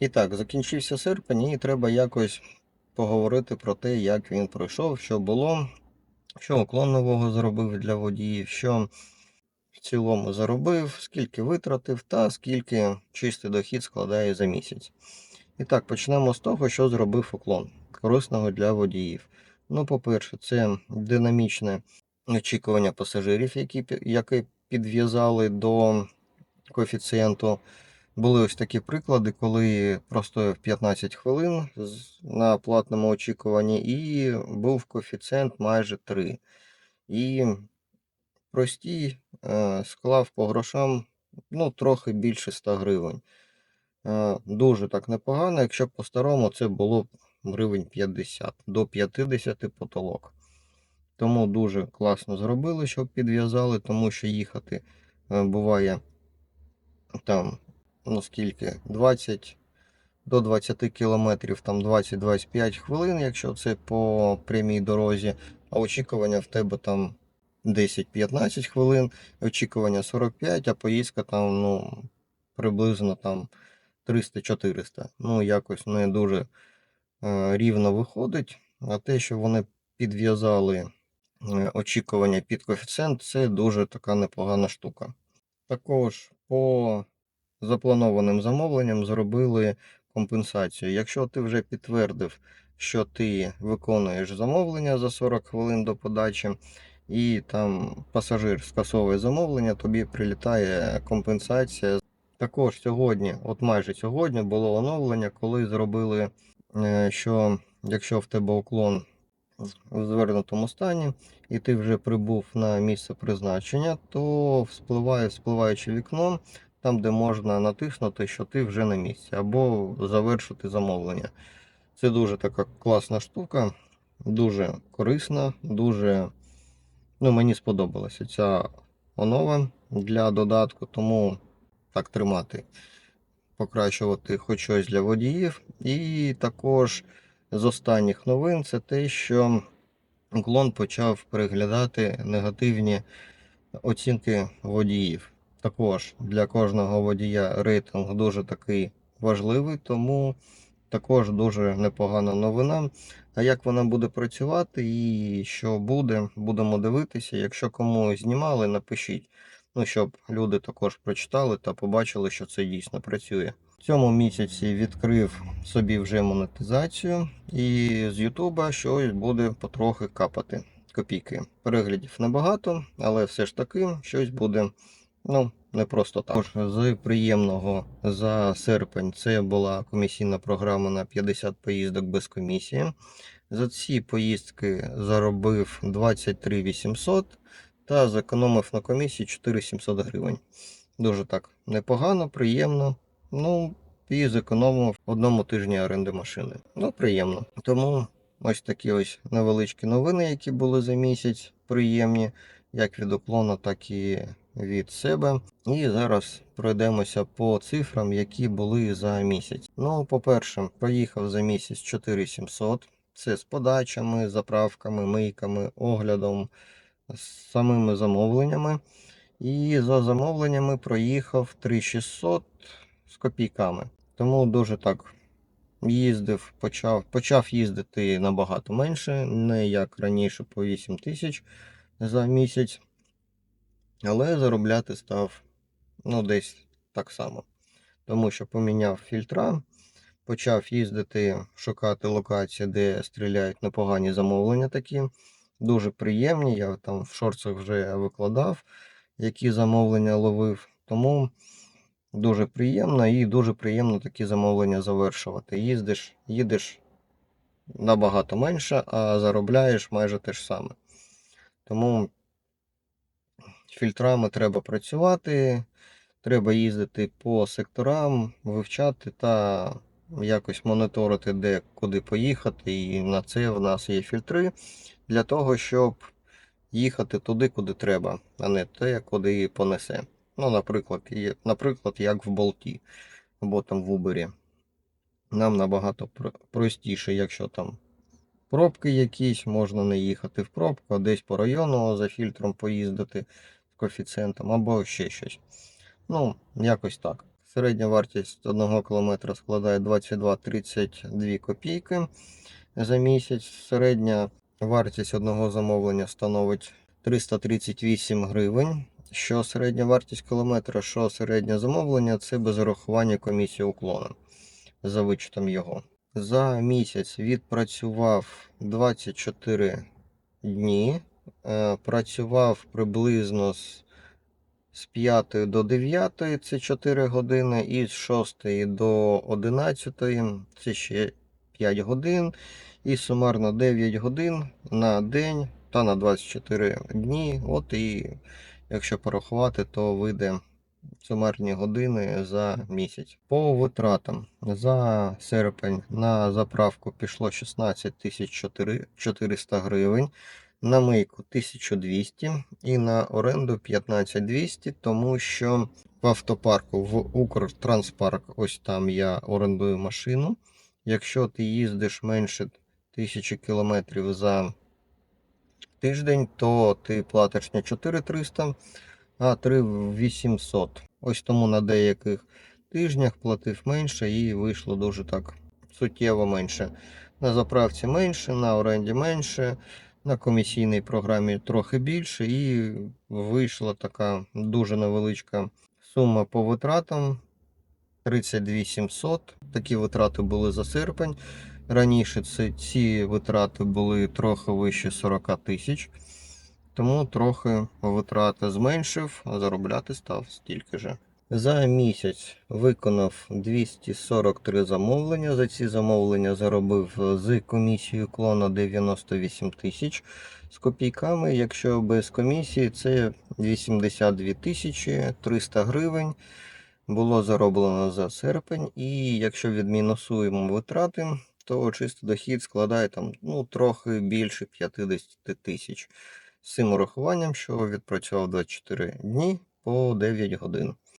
І так, закінчився серпень, і треба якось поговорити про те, як він пройшов, що було, що уклон нового зробив для водіїв, що в цілому заробив, скільки витратив та скільки чистий дохід складає за місяць. І так, почнемо з того, що зробив уклон корисного для водіїв. Ну, по-перше, це динамічне очікування пасажирів, які, які підв'язали до коефіцієнту. Були ось такі приклади, коли простояв 15 хвилин на платному очікуванні, і був коефіцієнт майже 3. І простій е, склав по грошам ну, трохи більше 100 гривень. Е, Дуже так непогано. Якщо по-старому це було гривень 50 до 50 потолок. Тому дуже класно зробили, щоб підв'язали, тому що їхати е, буває там, ну скільки, 20 до 20 кілометрів, там 20-25 хвилин, якщо це по прямій дорозі, а очікування в тебе там 10-15 хвилин, очікування 45, а поїздка там, ну, приблизно там 300-400. Ну, якось не дуже е, рівно виходить. А те, що вони підв'язали е, очікування під коефіцієнт, це дуже така непогана штука. Також по запланованим замовленням зробили компенсацію. Якщо ти вже підтвердив, що ти виконуєш замовлення за 40 хвилин до подачі, і там пасажир скасовує замовлення, тобі прилітає компенсація. Також сьогодні, от майже сьогодні, було оновлення, коли зробили, е, що якщо в тебе уклон в звернутому стані, і ти вже прибув на місце призначення, то вспливає вспливаюче вікно, там, де можна натиснути, що ти вже на місці, або завершити замовлення. Це дуже така класна штука, дуже корисна, дуже ну, мені сподобалася ця онова для додатку, тому так тримати, покращувати хоч щось для водіїв. І також з останніх новин це те, що Уклон почав переглядати негативні оцінки водіїв. Також для кожного водія рейтинг дуже такий важливий, тому також дуже непогана новина. А як вона буде працювати і що буде, будемо дивитися. Якщо кому знімали, напишіть. Ну, щоб люди також прочитали та побачили, що це дійсно працює. В цьому місяці відкрив собі вже монетизацію, і з Ютуба щось буде потрохи капати копійки. Переглядів небагато, але все ж таки щось буде ну, не просто так. Також з приємного за серпень це була комісійна програма на 50 поїздок без комісії. За ці поїздки заробив 23 800 та зекономив на комісії 4 700 гривень. Дуже так непогано, приємно. Ну, і зекономив одному тижні оренди машини. Ну, приємно. Тому ось такі ось невеличкі новини, які були за місяць, приємні, як від уклону, так і від себе. І зараз пройдемося по цифрам, які були за місяць. Ну, по-перше, проїхав за місяць 4700. Це з подачами, заправками, мийками, оглядом, з самими замовленнями. І за замовленнями проїхав 3600 з копійками. Тому дуже так їздив, почав, почав їздити набагато менше, не як раніше по 8 тисяч за місяць. Але заробляти став ну, десь так само. Тому що поміняв фільтра, почав їздити, шукати локації, де стріляють непогані замовлення такі. Дуже приємні. Я там в шорцах вже викладав, які замовлення ловив. Тому дуже приємно і дуже приємно такі замовлення завершувати. Їздиш, їдеш набагато менше, а заробляєш майже те ж саме. Тому фільтрами треба працювати, треба їздити по секторам, вивчати та якось моніторити, де куди поїхати. І на це в нас є фільтри для того, щоб їхати туди, куди треба, а не те, куди понесе. Ну, наприклад, наприклад, як в болті або там в Uber. Нам набагато простіше, якщо там пробки якісь, можна не їхати в пробку, а десь по району за фільтром поїздити коефіцієнтом або ще щось. Ну, якось так. Середня вартість 1 км складає 22,32 копійки за місяць. Середня вартість одного замовлення становить 338 гривень. Що середня вартість кілометра, що середнє замовлення це без урахування комісії уклону за вичетом його. За місяць відпрацював 24 дні. Е, Працював приблизно з, з 5 до 9 це 4 години, і з 6 до 11 це ще 5 годин. І сумарно 9 годин на день та на 24 дні. От і якщо порахувати, то вийде сумарні години за місяць. По витратам за серпень на заправку пішло 16 400 гривень, на мийку 1200 і на оренду 15200, тому що в автопарку в Укртранспарк, ось там я орендую машину. Якщо ти їздиш менше 1000 кілометрів за тиждень, то ти платиш не 4300, а 3800. Ось тому на деяких тижнях платив менше і вийшло дуже так суттєво менше. На заправці менше, на оренді менше, на комісійній програмі трохи більше, і вийшла така дуже невеличка сума по витратам. 32 700. Такі витрати були за серпень. Раніше це, ці витрати були трохи вище 40 тисяч. Тому трохи витрати зменшив, а заробляти став стільки же. За місяць виконав 243 замовлення. За ці замовлення заробив з комісією клона 98 тисяч з копійками. Якщо без комісії, це 82 тисячі 300 гривень було зароблено за серпень. І якщо відмінусуємо витрати, то чистий дохід складає там ну, трохи більше 50 тисяч. З цим урахуванням, що відпрацював 24 дні по 9 годин.